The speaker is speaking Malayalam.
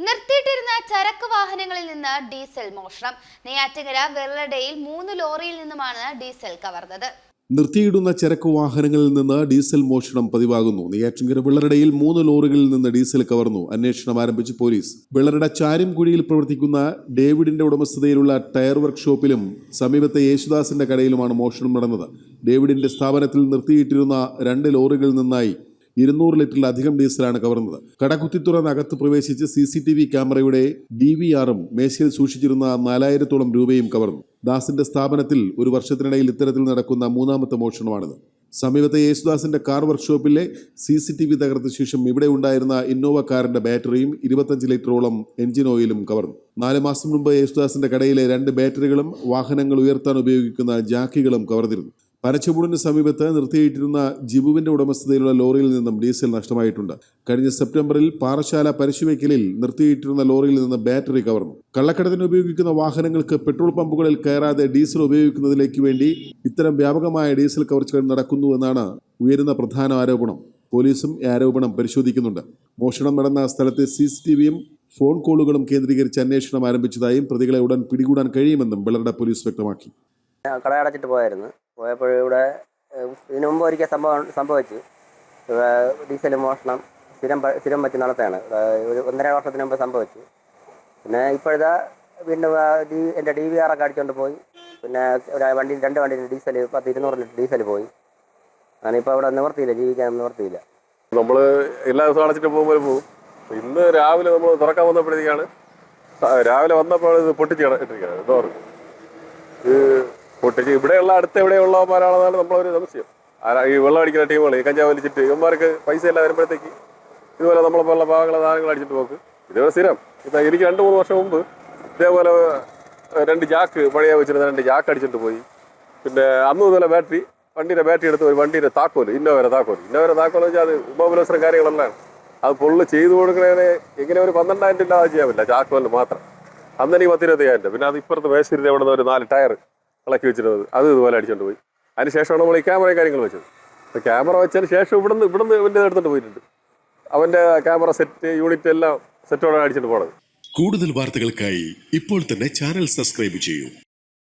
നിർത്തിയിട്ടിരുന്ന ചരക്ക് വാഹനങ്ങളിൽ നിന്ന് ഡീസൽ മോഷണം. നെയ്യാറ്റിങ്കര വെള്ളടയിൽ മൂന്ന് ലോറിയിൽ നിന്നുമാണ് ഡീസൽ കവർന്നത്. നിർത്തിയിടുന്ന ചരക്ക് വാഹനങ്ങളിൽ നിന്ന് ഡീസൽ മോഷണം പതിവാകുന്നു. നെയ്യാറ്റിങ്കര വെള്ളറടയിൽ മൂന്ന് ലോറികളിൽ നിന്ന് ഡീസൽ കവർന്നു. അന്വേഷണം ആരംഭിച്ച് പോലീസ്. വെള്ളറട ചാരിംകുഴിയിൽ പ്രവർത്തിക്കുന്ന ഡേവിഡിന്റെ ഉടമസ്ഥതയിലുള്ള ടയർ വർക്ക്ഷോപ്പിലും സമീപത്തെ യേശുദാസിന്റെ കടയിലുമാണ് മോഷണം നടന്നത്. ഡേവിഡിന്റെ സ്ഥാപനത്തിൽ നിർത്തിയിട്ടിരുന്ന രണ്ട് ലോറികളിൽ നിന്നായി ഇരുന്നൂറ് ലിറ്ററിലധികം ഡീസലാണ് കവർന്നത്. കട കുത്തിത്തുറന്ന് അകത്ത് പ്രവേശിച്ച് സി സി ടി വി ക്യാമറയുടെ ഡി വി ആറും മേശയിൽ സൂക്ഷിച്ചിരുന്ന നാലായിരത്തോളം രൂപയും കവർന്നു. ദാസിന്റെ സ്ഥാപനത്തിൽ ഒരു വർഷത്തിനിടയിൽ ഇത്തരത്തിൽ നടക്കുന്ന മൂന്നാമത്തെ മോഷണമാണിത്. സമീപത്തെ യേശുദാസിന്റെ കാർ വർക്ക്ഷോപ്പിലെ സി സി ടി വി തകർത്ത ശേഷം ഇവിടെ ഉണ്ടായിരുന്ന ഇന്നോവ കാറിന്റെ ബാറ്ററിയും ഇരുപത്തഞ്ച് ലിറ്ററോളം എഞ്ചിൻ ഓയിലും കവർന്നു. നാല് മാസം മുമ്പ് യേശുദാസിന്റെ കടയിലെ രണ്ട് ബാറ്ററികളും വാഹനങ്ങൾ ഉയർത്താൻ ഉപയോഗിക്കുന്ന ജാക്കികളും കവർന്നിരുന്നു. പനച്ചമൂടിന് സമീപത്ത് നിർത്തിയിട്ടിരുന്ന ജിബുവിന്റെ ഉടമസ്ഥതയിലുള്ള ലോറിയിൽ നിന്നും ഡീസൽ നഷ്ടമായിട്ടുണ്ട്. കഴിഞ്ഞ സെപ്റ്റംബറിൽ പാറശാല പരിശുവയ്ക്കലിൽ നിർത്തിയിട്ടിരുന്ന ലോറിയിൽ നിന്ന് ബാറ്ററി കവർന്നു. കള്ളക്കടത്തിന് ഉപയോഗിക്കുന്ന വാഹനങ്ങൾക്ക് പെട്രോൾ പമ്പുകളിൽ കയറാതെ ഡീസൽ ഉപയോഗിക്കുന്നതിലേക്ക് വേണ്ടി ഇത്തരം വ്യാപകമായ ഡീസൽ കവർച്ചകൾ നടക്കുന്നുവെന്നാണ് ഉയരുന്ന പ്രധാന ആരോപണം. പോലീസും ഈ ആരോപണം പരിശോധിക്കുന്നുണ്ട്. മോഷണം നടന്ന സ്ഥലത്തെ സി സി ടി വിയും ഫോൺ കോളുകളും കേന്ദ്രീകരിച്ച് അന്വേഷണം ആരംഭിച്ചതായും പ്രതികളെ ഉടൻ പിടികൂടാൻ കഴിയുമെന്നും വെള്ളറട പോലീസ് വ്യക്തമാക്കി. കട അടച്ചിട്ട് പോയായിരുന്നു. പോയപ്പോൾ ഇവിടെ ഇതിനു മുമ്പ് ഒരിക്കൽ സംഭവം സംഭവിച്ചു. ഇവിടെ ഡീസൽ മോഷണം സ്ഥിരം സ്ഥിരം വെച്ച് നടത്തുകയാണ് ഒരു ഒന്നര വർഷത്തിന് മുമ്പ് സംഭവിച്ചു. പിന്നെ ഇപ്പോഴത്തെ വീണ്ടും ഡി- എന്റെ ഡി വി ആറൊക്കെ അടിച്ചുകൊണ്ട് പോയി. പിന്നെ ഒരു വണ്ടി രണ്ട് വണ്ടിയിൽ ഡീസൽ പത്ത് ഇരുന്നൂറ് ലിറ്റർ ഡീസൽ പോയി. അങ്ങനെ ഇപ്പോൾ അവിടെ നിവർത്തിയില്ല ജീവിക്കാൻ നിവർത്തിയില്ല. നമ്മൾ എല്ലാ ദിവസവും അടച്ചിട്ട് പോകുമ്പോൾ പോകും. ഇന്ന് രാവിലെ നമ്മൾ തുറക്കാൻ വന്നപ്പോഴത്തേക്കാണ് രാവിലെ വന്നപ്പോൾ ഇത് പൊട്ടിച്ച് ഇട്ടിരിക്കുകയാണ് ഡോറ് പൊട്ടിച്ച് ഇവിടെയുള്ള അടുത്ത് എവിടെയുള്ളവന്മാരാണെന്നാണ് നമ്മളൊരു സംശയം. ഈ വെള്ളം അടിക്കുന്ന ടീമുകൾ ഈ കഞ്ചാവ് വലിച്ചിട്ട് ഇവന്മാർക്ക് പൈസ എല്ലാം വരുമ്പോഴത്തേക്ക് ഇതുപോലെ നമ്മളെ പോലുള്ള പാവങ്ങളെ സാധനങ്ങൾ അടിച്ചിട്ട് പോക്ക്. ഇതുപോലെ സ്ഥിരം. ഇപ്പം എനിക്ക് രണ്ട് മൂന്ന് വർഷം മുമ്പ് ഇതേപോലെ രണ്ട് ജാക്ക് പഴയ വെച്ചിരുന്ന രണ്ട് ജാക്ക് അടിച്ചിട്ട് പോയി. പിന്നെ അന്ന് ഇതുപോലെ ബാറ്ററി വണ്ടിയുടെ ബാറ്ററി എടുത്ത് ഒരു വണ്ടിയുടെ താക്കോൽ ഇന്നോവരെ താക്കോൽ ഇന്നോവരെ താക്കോൽ വെച്ചാൽ അത് ഉപബലോസരം കാര്യങ്ങളെല്ലാം. അത് പൊള്ള് ചെയ്തു കൊടുക്കുന്നതിന് എങ്ങനെ ഒരു പന്ത്രണ്ടായിരം രൂപ ചെയ്യാൻ പറ്റില്ല ചാക്കോലിന് മാത്രം. അന്ന് എനിക്ക് പത്തിരുപത്തയ്യായിരം രൂപ. പിന്നെ അത് ഇപ്പുറത്ത് മേശിരി എവിടെ നിന്ന് ഒരു നാല് ടയർ ഇളക്കി വെച്ചിരുന്നത്. അത് ഇതുപോലെ അടിച്ചുകൊണ്ട് പോയി. അതിന് ശേഷമാണ് നമ്മൾ ഈ ക്യാമറയും കാര്യങ്ങൾ വെച്ചത്. അപ്പോൾ ക്യാമറ വെച്ചതിന് ശേഷം ഇവിടുന്ന് ഇവിടുന്ന് ഇവന്റെ എടുത്തിട്ട് പോയിട്ടുണ്ട്. അവന്റെ ക്യാമറ സെറ്റ് യൂണിറ്റ് എല്ലാം സെറ്റോടെ അടിച്ചിട്ട് പോണത്. കൂടുതൽ വാർത്തകൾക്കായി ഇപ്പോൾ തന്നെ ചാനൽ സബ്സ്ക്രൈബ് ചെയ്യൂ.